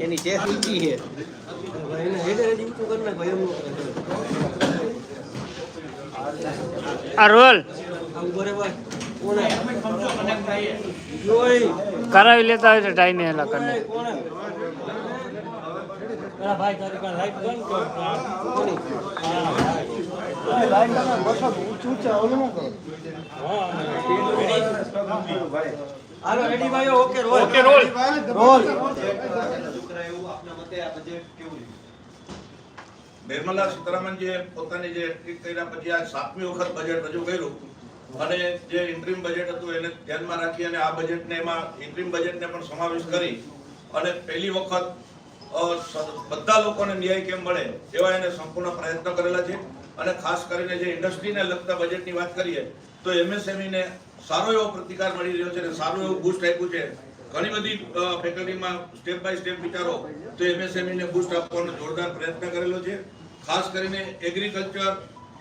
એની જે ઊંચી છે. આ રોલ કરાવી લેતા હોય તો ટાઈમે એલા કરીને. Okay role. નિર્મલા સીતારામનજીએ પોતાની જે ટ્વીટ કર્યા પછી આ સાતમી વખત બજેટ રજૂ કર્યું અને જે ઇન્ટ્રીમ બજેટ હતું એને ધ્યાનમાં રાખી અને આ બજેટને એમાં ઇન્ટ્રીમ બજેટને પણ સમાવેશ કરી અને પહેલી વખત બધા લોકોને ન્યાય કેમ મળે એવા એને સંપૂર્ણ પ્રયત્ન કરેલા છે અને ખાસ કરીને જે ઇન્ડસ્ટ્રીને લગતા બજેટની વાત કરીએ તો MSME ને સારો એવો પ્રતિકાર મળી રહ્યો છે અને સારું એવું બૂસ્ટ આપ્યું છે. ઘણી બધી ફેકલ્ટીમાં સ્ટેપ બાય સ્ટેપ વિચારો તો MSME ને બૂસ્ટ આપવાનો જોરદાર પ્રયત્ન કરેલો છે. ખાસ કરીને એગ્રીકલ્ચર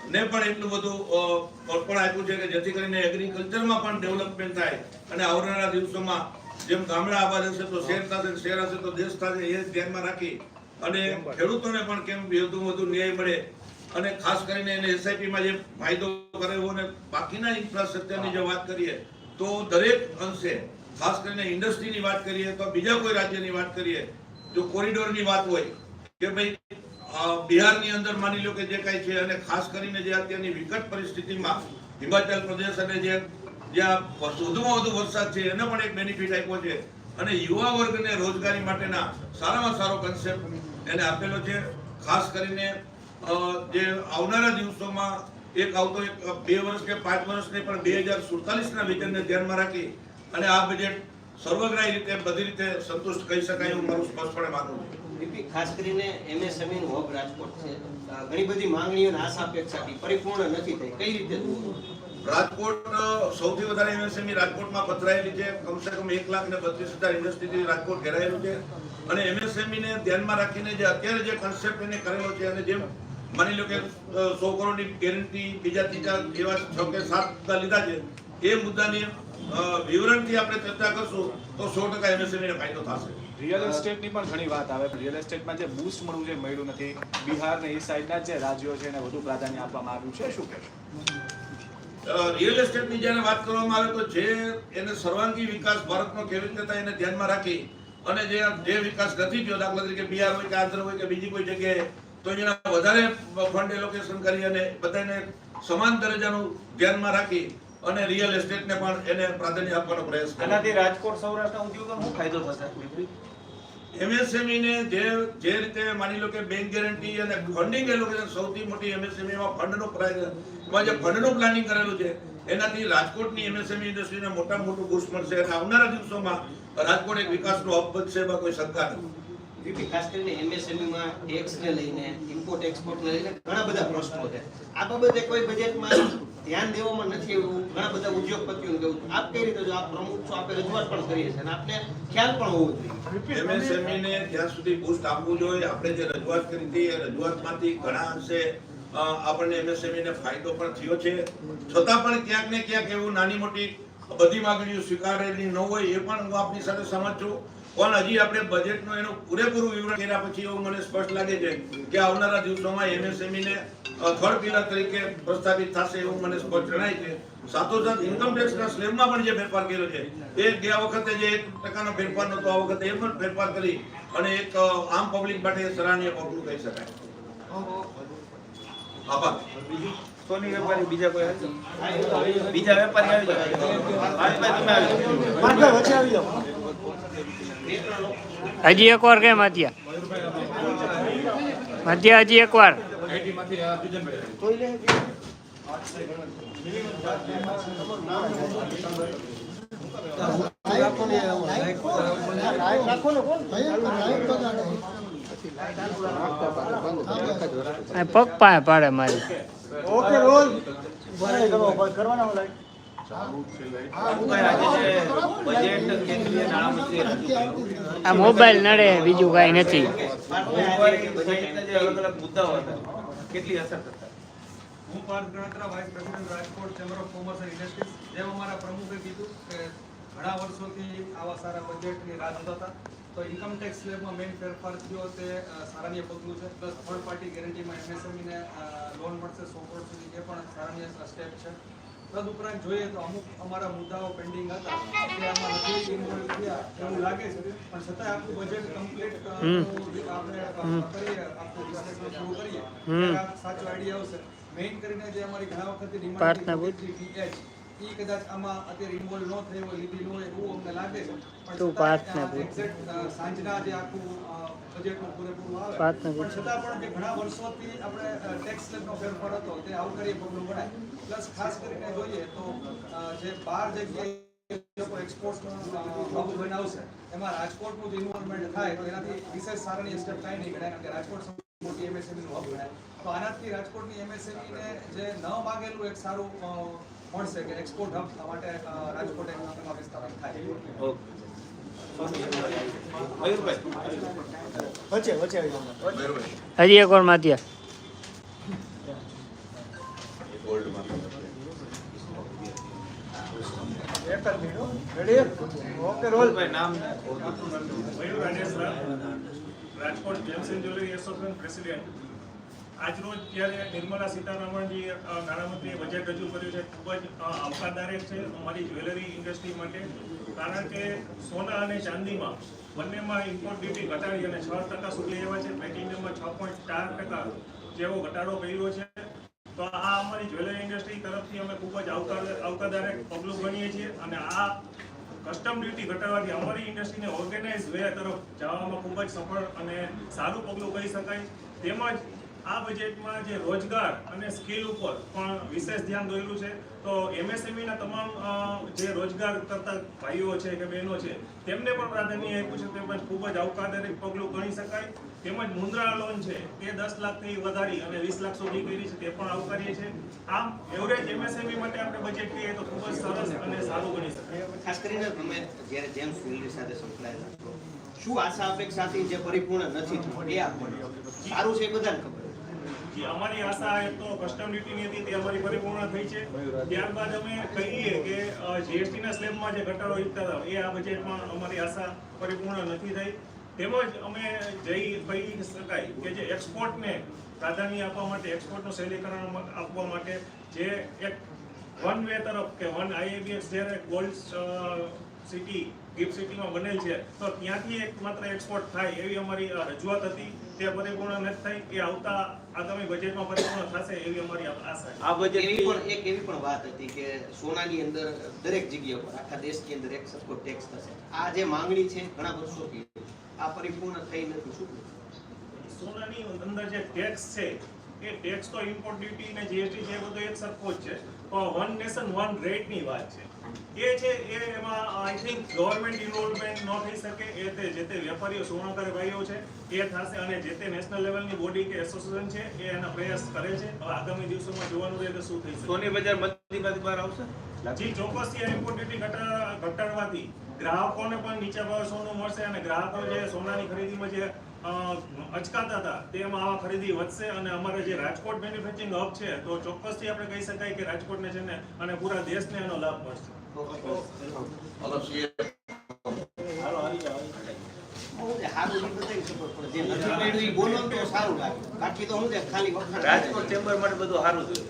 ને પણ એટલું બધું અ, પણ આપ્યું છે કે જેથી કરીને એગ્રીકલ્ચરમાં પણ ડેવલપમેન્ટ થાય અને આવનારા દિવસોમાં જેમ ગામડા આબાદ હશે તો શહેર થશે શહેર હશે તો દેશ થશે એ ધ્યાનમાં રાખી અને ખેડૂતોને પણ કેમ વધુ વધુ ન્યાય મળે અને ખાસ કરીને એને એસઆઈપીમાં જે ફાયદો કરાવ્યો અને બાકીના ઇન્ફ્રાસ્ટ્રક્ચરની જો વાત કરીએ, તો દરેક અંશે, ખાસ કરીને ઇન્ડસ્ટ્રીની વાત કરીએ તો બીજા કોઈ રાજ્યની વાત કરીએ, જો કોરિડોરની વાત હોય, કે ભાઈ બિહારની અંદર માની લો કે જે કાંઈ છે અને ખાસ કરીને જે અત્યારની વિકટ પરિસ્થિતિમાં હિમાચલ પ્રદેશ અને જે જ્યાં વધુમાં વધુ વરસાદ છે, એને પણ એક બેનિફિટ આપ્યો છે. અને યુવા વર્ગને રોજગારી માટેના સારામાં સારો કન્સેપ્ટ એને આપેલો છે. ખાસ કરીને જે આવનારા દિવસોમાં એક આવતો એક બે વર્ષ કે પાંચ વર્ષ નહીં પણ બે હજાર સુડતાલીસના વિઝનને ધ્યાનમાં રાખી અને આ બજેટ સર્વગ્રાહી રીતે બધી રીતે સંતુષ્ટ કહી શકાય એવું મારું સ્પષ્ટપણે માનવું છે. બીપી ખાસ કરીને એમએસએમઈ નું હબ રાજકોટ છે. ઘણી બધી માંગણીઓ આશા અપેક્ષાથી પરિપૂર્ણ નથી થઈ. કઈ રીતે રાજકોટ સૌથી વધારે એમએસએમઈ રાજકોટમાં પથરાયેલી છે. કમસે કમ એક લાખ ને બત્રીસ હજાર ઇન્ડસ્ટ્રીથી રાજકોટ ઘેરાયેલું છે. અને એમએસએમઈને ધ્યાનમાં રાખીને જે અત્યારે જે કન્સેપ્ટ એને કરેલો છે અને જેમ માની લો કે સો કરોડની ગેરંટી બીજા ત્રીજા એવા છ કે સાત મુદ્દા લીધા છે એ મુદ્દાની વિવરણથી આપણે ચર્ચા કરશું તો સો ટકા એમએસએમઈને ફાયદો થશે. રિયલ એસ્ટેટની પણ ઘણી વાત આવે રિયલ એસ્ટેટમાં જે બૂસ્ટ મળવું છે મળ્યું નથી. બિહાર ને એ સાઈડના જે રાજ્યો છે એને વધુ પ્રાધાન્ય આપવામાં આવ્યું છે શું કહેશો? રિયલ એસ્ટેટની જ્યારે વાત કરવામાં આવે તો જે એને સર્વાંગી વિકાસ ભારતનો કેવી રીતે થાય એને ધ્યાનમાં રાખી અને જે જે વિકાસ નથી થયો દાખલા તરીકે બિહાર હોય કે આંધ્ર હોય કે બીજી કોઈ જગ્યાએ તો એના વધારે ફંડ એલોકેશન કરી અને બધાને સમાન દરજ્જાનું ધ્યાનમાં રાખી અને રિયલ એસ્ટેટને પણ એને પ્રાધાન્ય આપવાનો પ્રયાસ કર્યો. આનાથી રાજકોટ સૌરાષ્ટ્રના ઉદ્યોગોને શું ફાયદો થશે વિપરીત MSME ને જે જે રીતે માની લો કે બેંક ગેરંટી અને ફંડિંગ એલોકેશન સૌથી મોટી MSME માં ફંડનો એમાં જે ફંડનું પ્લાનિંગ કરેલું છે એનાથી રાજકોટની એમએસએમઈ ઇન્ડસ્ટ્રીને મોટા મોટું બુસ્ટ મળશે અને આવનારા દિવસોમાં રાજકોટ એક વિકાસનો હબ બનશે એમાં કોઈ શંકા નથી. બીપી ખાસ કરીને એમએસએમઈમાં ટેક્સને ને લઈને ઇમ્પોર્ટ એક્સપોર્ટને લઈને ઘણા બધા પ્રશ્નો છે. આ બાબતે કોઈ બજેટમાં ધ્યાન દેવામાં નથી એવું ઘણા બધા ઉદ્યોગપતિઓનું કહેવું આપ કઈ રીતે જો આપ પ્રમુખ છો આપે રજૂઆત પણ કરીએ છીએ અને આપને ખ્યાલ પણ હોવો જોઈએ. એમએસએમઈને જ્યાં સુધી બુસ્ટ આપવું જોઈએ. આપણે જે રજૂઆત કરી હતી એ રજૂઆતમાંથી ઘણા અંશે આપણને એમએસએમઈને ને ફાયદો પણ થયો છે. છતાં પણ ક્યાંક ને ક્યાંક એવું નાની મોટી બધી માગણીઓ સ્વીકારેલી ન હોય એ પણ હું આપની સાથે સમજ છું. પણ હજી આપણે બજેટનો એનો પૂરેપૂરું વિવરણ કર્યા પછી એવું મને સ્પષ્ટ લાગે છે કે આવનારા દિવસોમાં એમએસએમઈને થર્ડ પિલર તરીકે પ્રસ્થાપિત થશે એવું મને સ્પષ્ટ જણાય છે. સાથોસાથ ઇન્કમટેક્સના સ્લેબમાં પણ જે ફેરફાર કર્યો છે એ ગયા વખતે જે એક ટકાનો ફેરફાર નહોતો આ વખતે એ પણ ફેરફાર કરી અને એક આમ પબ્લિક માટે સરાહનીય પગલું કહી શકાય. આભાર. સોની વેપારી બીજા કોઈ બીજા વેપારી આવી જાઓ. ભાઈ, તમે આવી જાઓ. હજી એકવાર કેમ અત્યા અત્યા હજી એકવાર? પગ પાડે મારી. ઓકે રોલ આજે આ મોબાઈલ નડે બીજું કઈ નથી. પ્રમુખે કીધું કે ઘણા વર્ષોથી આવા સારા બજેટની રાહ જોતા હતા તો ઇન્કમ ટેક્સ સ્લેબમાં મેઇન ફેરફાર થયો તે અ, પગલું છે પ્લસ થર્ડ પાર્ટી ગેરંટીમાં એમએસએમઈને લોન મળશે સો કરોડ સુધી એ પણ સારાનીય સ્ટેપ છે તદ ઉપરાંત જોઈએ તો અમુક અમારા મુદ્દાઓ પેન્ડિંગ હતા. તે આમાં નથી ઇન્વોલ્વ થયા એવું લાગે છે. પણ છતાં આખું બજેટ કમ્પ્લીટ આપણે કરીએ આખું ડિસ્કશન પૂરું કરીએ. સાચો આઈડિયા આવશે. મેઇન કરીને જે અમારી ઘણા પાર્થના ડિમાન્ડ પીએચ ઈ કદાચ આમાં અત્યારે ઇન્વોલ્વ ન થઈ હોય લીધી ન હોય એવું અમને લાગે. છે પણ તું છતાંય, પાર્થના અ, પૂછ. exact, અ, સાંજના જે આખું બજેટનું પૂરેપૂરું આવે પણ છતાં પણ જે ઘણા વર્ષોથી આપણે ટેક્સ સ્લેબનો ફેરફાર હતો તે આવકાર્ય પગલું ગણાય પ્લસ ખાસ કરીને જોઈએ તો જે બાર જગ્યાએ એ લોકો એક્સપોર્ટનું હબ બનાવશે એમાં રાજકોટનું જે ઇન્વોલ્વમેન્ટ થાય તો એનાથી વિશેષ સારાની સ્ટેપ કાંઈ નહીં ગણાય કારણ કે રાજકોટ મોટી MSME નું હબ ગણાય. તો આનાથી રાજકોટની MSME ને જે ન માગેલું એક સારું મળશે કે એક્સપોર્ટ હબ માટે રાજકોટ એક એમાં વિસ્તાર થાય. હજી એક વાર Ranesara, Rajkot gems and jewellery association president આજરોજ જ્યારે નિર્મલા સીતારામનજી અ, નાણામંત્રીએ બજેટ રજૂ કર્યું છે ખૂબ જ આવકારદાયક છે અમારી જ્વેલરી ઇન્ડસ્ટ્રી માટે. કારણ કે સોના અને ચાંદીમાં બંનેમાં ઇમ્પોર્ટ ડ્યુટી ઘટાડી અને છ ટકા સુધી આવ્યા છે. પ્લેટિનિયમમાં છ પોઈન્ટ ચાર ટકા જેવો ઘટાડો કર્યો છે. તો આ અમારી જ્વેલરી ઇન્ડસ્ટ્રી તરફથી અમે ખૂબ જ આવકાર આવકારદાયક પગલું ગણીએ છીએ અને આ કસ્ટમ ડ્યુટી ઘટાડવાથી અમારી ઇન્ડસ્ટ્રીને ઓર્ગેનાઇઝ વે તરફ જવામાં ખૂબ જ સફળ અને સારું પગલું કહી શકાય. તેમજ આ બજેટમાં જે રોજગાર અને સ્કિલ ઉપર પણ વિશેષ ધ્યાન દોરેલું છે. તો એમએસએમઈના ના તમામ જે રોજગાર કરતા ભાઈઓ છે કે બહેનો છે, તેમને પણ પ્રાધાન્ય આપ્યું છે. તેમજ ખૂબ જ આવકારદારી પગલું ગણી શકાય. તેમજ મુદ્રા લોન છે, તે દસ લાખથી વધારી અને વીસ લાખ સુધી કરી છે, તે પણ આવકારીએ છે આમ એવરેજ એમએસએમઈ માટે આપણે બજેટ કહીએ તો ખૂબ જ સરસ અને સારું ગણી શકાય. ખાસ કરીને તમે જ્યારે જેમ્સ ફિલ્ડ સાથે સંકળાયેલા છો, શું આશા, અપેક્ષાથી જે પરિપૂર્ણ નથી એ આપણને સારું છે એ બધાને ખબર. જે અમારી આશા એક તો કસ્ટમ ડ્યુટીની હતી, તે અમારી પરિપૂર્ણ થઈ છે. ત્યારબાદ અમે કહીએ કે જીએસટી ના સ્લેબમાં જે ઘટાડો ઈચ્છતા હતા, એ આ બજેટમાં અમારી આશા પરિપૂર્ણ નથી થઈ. તેમજ અમે જઈ કહી શકાય કે જે એક્સપોર્ટને પ્રાધાન્ય આપવા માટે એક્સપોર્ટનું શૈલીકરણ આપવા માટે જે એક વન વે તરફ કે વન આઈએબીએસ જ્યારે ગોલ્ડ સિટી ગિફ્ટ સિટીમાં બનેલ છે, તો ત્યાંથી એક માત્ર એક્સપોર્ટ થાય એવી અમારી રજૂઆત હતી. તે પરિપૂર્ણ નથી થઈ, એ આવતા આગામી બજેટમાં પરિપૂર્ણ થશે એવી અમારી આશા છે. આ બજેટ એવી પણ એક એવી પણ વાત હતી કે સોનાની અંદર દરેક જગ્યા પર આખા દેશની અંદર એક સરખો ટેક્સ થશે. આ જે માંગણી છે ઘણા વર્ષોથી આ પરિપૂર્ણ થઈ નથી. શું સોનાની અંદર જે ટેક્સ છે એ ટેક્સ તો ઇમ્પોર્ટ ડ્યુટી ને જીએસટી છે એ બધો એક સરખો જ છે. વન નેશન વન રેટની વાત છે. એ છે એ એમાં આઈ થિંક ગવર્મેન્ટ ઇન્વોલ્વમેન્ટ ન થઈ શકે એ તે જે તે વેપારીઓ સુવર્ણકર ભાઈઓ છે એ થશે અને જે તે નેશનલ લેવલની બોડી કે એસોસિએશન છે એ એના પ્રયાસ કરે છે. હવે આગામી દિવસોમાં જોવાનું રહે કે શું થઈ શકે. સોની બજાર મધ્યમાંથી બહાર આવશે? જી ચોક્કસથી આ ઇમ્પોર્ટ ડ્યુટી ઘટાડવાથી ગ્રાહકોને પણ નીચા ભાવે સોનું મળશે અને ગ્રાહકો જે સોનાની ખરીદીમાં જે અચકાતા હતા. તેમાં આવા ખરીદી વધશે અને અમારે જે રાજકોટ મેન્યુફેક્ચરિંગ હબ છે તો ચોક્કસથી આપણે કહી શકાય કે રાજકોટને છે ને અને પૂરા દેશને એનો લાભ મળશે. રાજકોટ ચેમ્બર માટે બધું સારું થયું?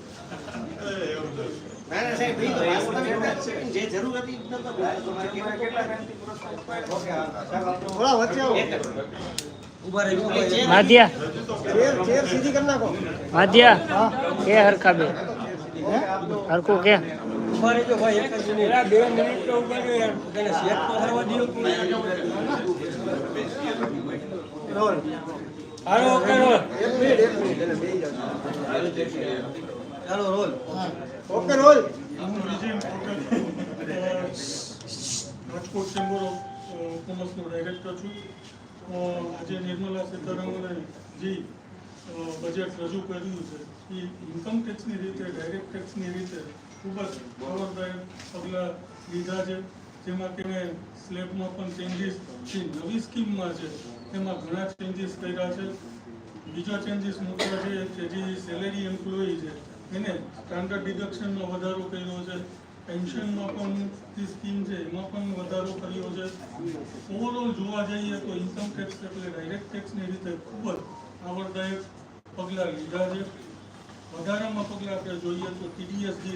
થોડા વચ્ચે આવો એક જ. ઉભા રહી એ જે માધ્યા ચેર ચેર સીધી કરી નાખો માધ્યા કે હરખા બે હરખું કે ઉભા રહેજો ભાઈ એક જ મિનિટ બે મિનિટ તો ઉભા રહ્યો યાર તને સેટ તો થવા દો રોલ હાલો ઓકે રોલ એક મિનિટ એક મિનિટ એને બેહી જાવ ચાલો roll okay roll Rajkot chamber of કોમર્સનો director છું અ, આજે નિર્મલા સીતારામને જે બજેટ રજૂ કર્યું છે, એ ઇન્કમ ટેક્સની રીતે ડાયરેક્ટ ટેક્સની રીતે ખૂબ જ ખબરદાયક પગલાં લીધા છે. જેમાં તેને સ્લેબમાં પણ ચેન્જીસ જે નવી સ્કીમમાં છે, તેમાં ઘણા ચેન્જીસ કર્યા છે. બીજા ચેન્જીસ મુખ્ય છે કે જે સેલેરી એમ્પ્લોયી છે, એને સ્ટાન્ડર્ડ ડિડક્શનમાં વધારો કર્યો છે. પેન્શનમાં પણ જે સ્કીમ છે, એમાં પણ વધારો કર્યો છે. ઓવરઓલ જોવા જઈએ તો ઇન્કમ ટેક્સ એટલે ડાયરેક્ટ ટેક્સની રીતે ખૂબ જ આવડદાયક પગલાં લીધા છે. વધારામાં પગલાં આપણે જોઈએ તો ટીડીએસ જે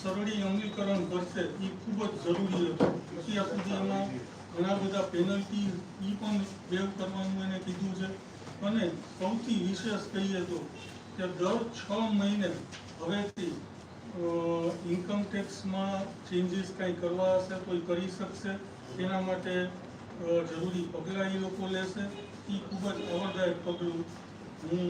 સરળી અમલીકરણ કરશે એ ખૂબ જ જરૂરી હતું. અત્યાર સુધી એમાં ઘણા બધા પેનલ્ટી એ પણ વેવ કરવાનું એને કીધું છે. અને સૌથી વિશેષ કહીએ તો કે દર છ મહિને હવેથી ઇન્કમ ટેક્સમાં ચેન્જીસ કાંઈ કરવા હશે તો એ કરી શકશે. તેના માટે જરૂરી પગલાં એ લોકો લેશે. એ ખૂબ જ અવરદાયક પગલું. હું